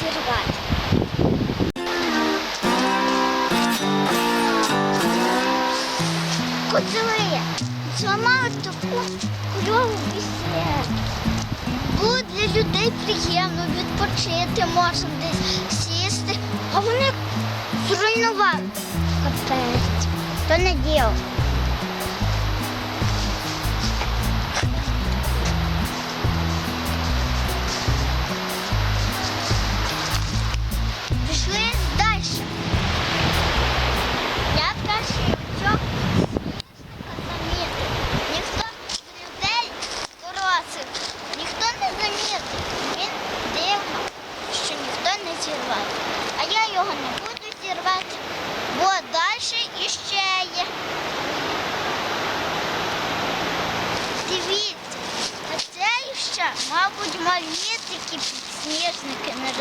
зірвати. Куцелия зламали таку кльову бесіду. Було для людей приємно, відпочити можна десь сісти, а вони зруйнували капець. То не діло.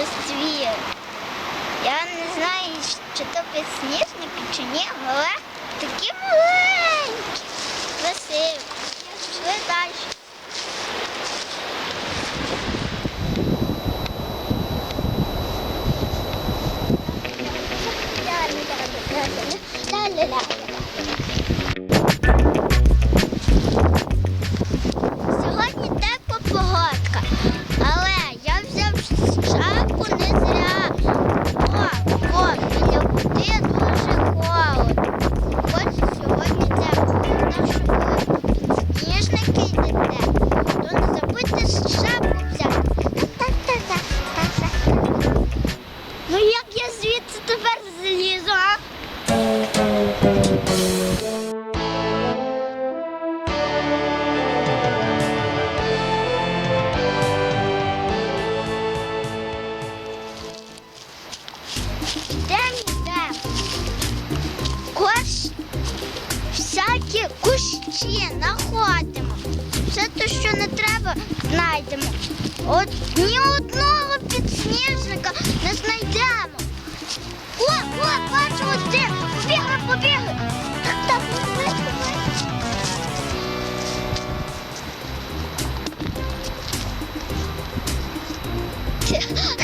звір. Я не знаю, чи то підсніжники, чи ні, але такі маленькі. Красиві. День йде. Кось всякі кущі знаходимо. Все те, що не треба, знайдемо. От ні одного підсніжника не знайдемо. О, о, бачимо, де побігли, побігли. Так, так, побігли. Yeah.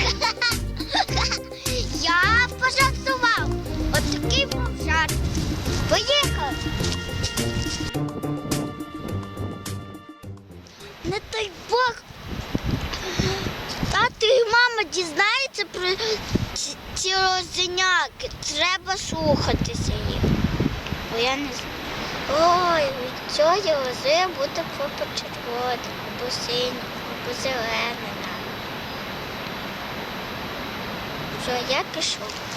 бо я не знаю. Ой, від цього я лози буде копа червоний, або синій, або зелений. Що я пішов.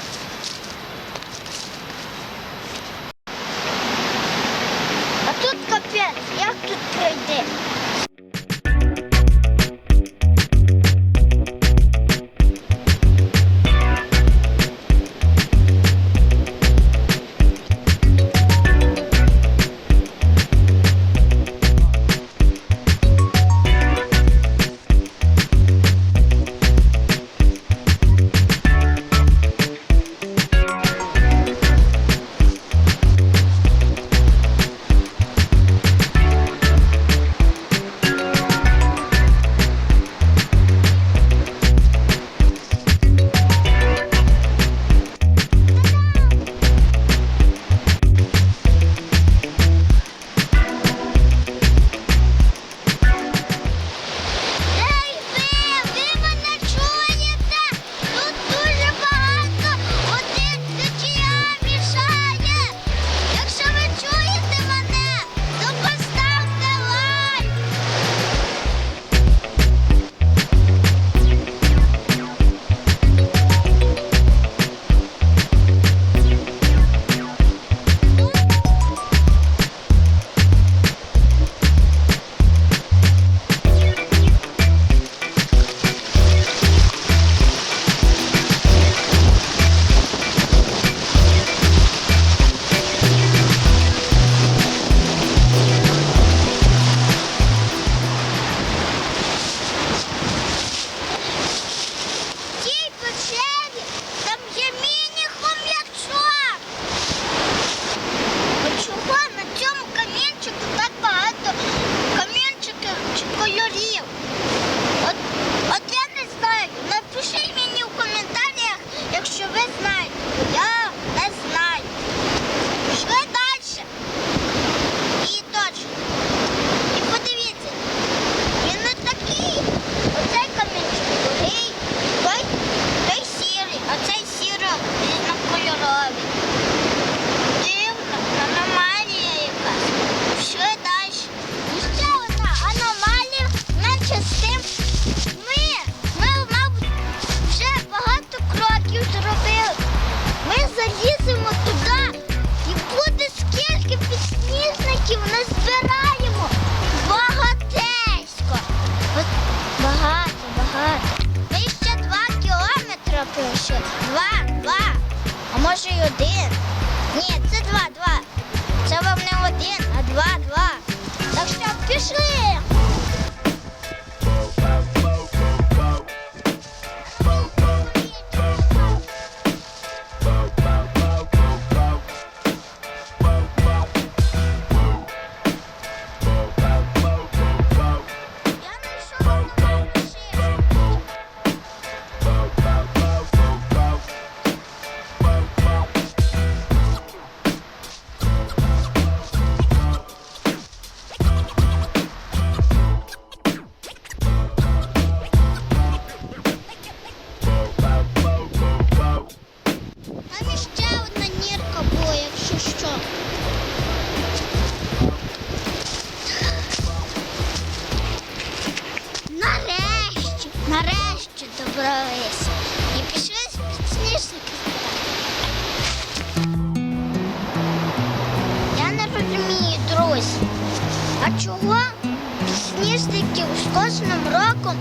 сніжників з кожним роком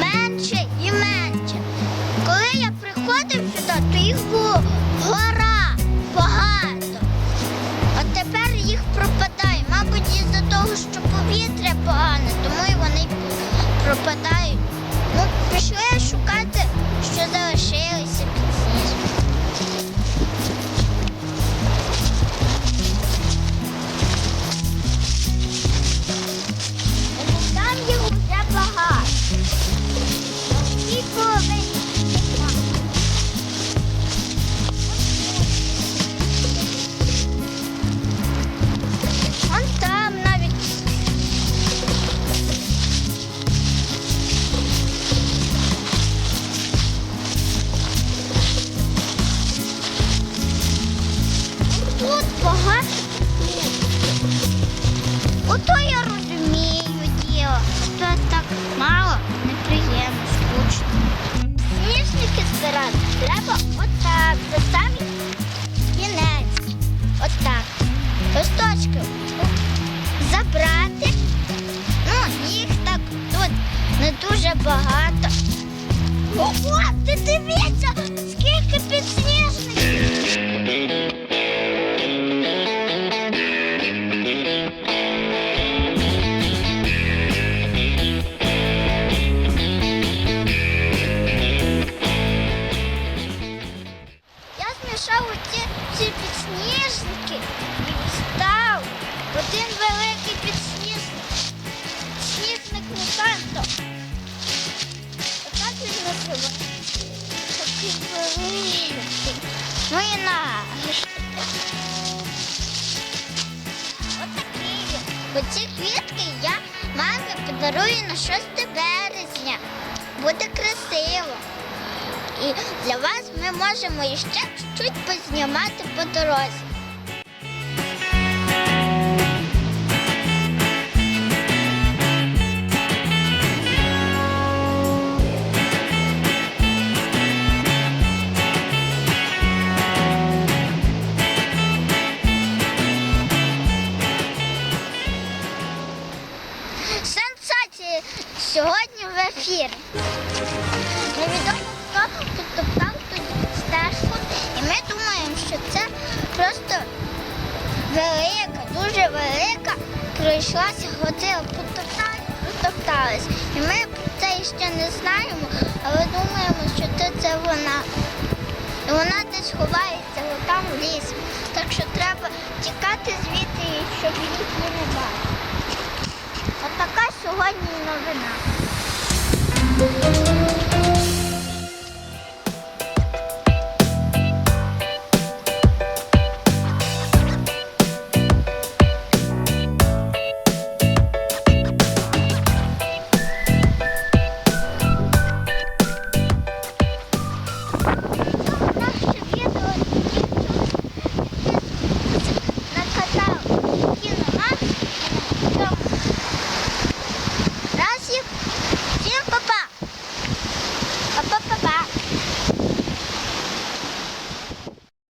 менше і менше. Коли я приходив сюди, то їх було гора багато. А тепер їх пропадає. Мабуть, із-за того, що повітря погане, тому і вони пропадають. Ну, Пішли шукати. багато. Ого, ти дивіться, скільки підсніжників! Я змішав оці всі підсніжники і став один великий підсніжник. Сніжник мутантом. Ну і він. Оці квітки я мамі подарую на 6 березня. Буде красиво. І для вас ми можемо іще чуть познімати по дорозі. Сьогодні в ефірі. Невідомо хто тут топтав тут стежку, і ми думаємо, що це просто велика, дуже велика пройшлася година, потоптались. І ми це ще не знаємо, але думаємо, що це, це вона. І вона десь ховається там в лісі. Так що треба тікати звідти, щоб їх не бачити. Отака сьогодні новина.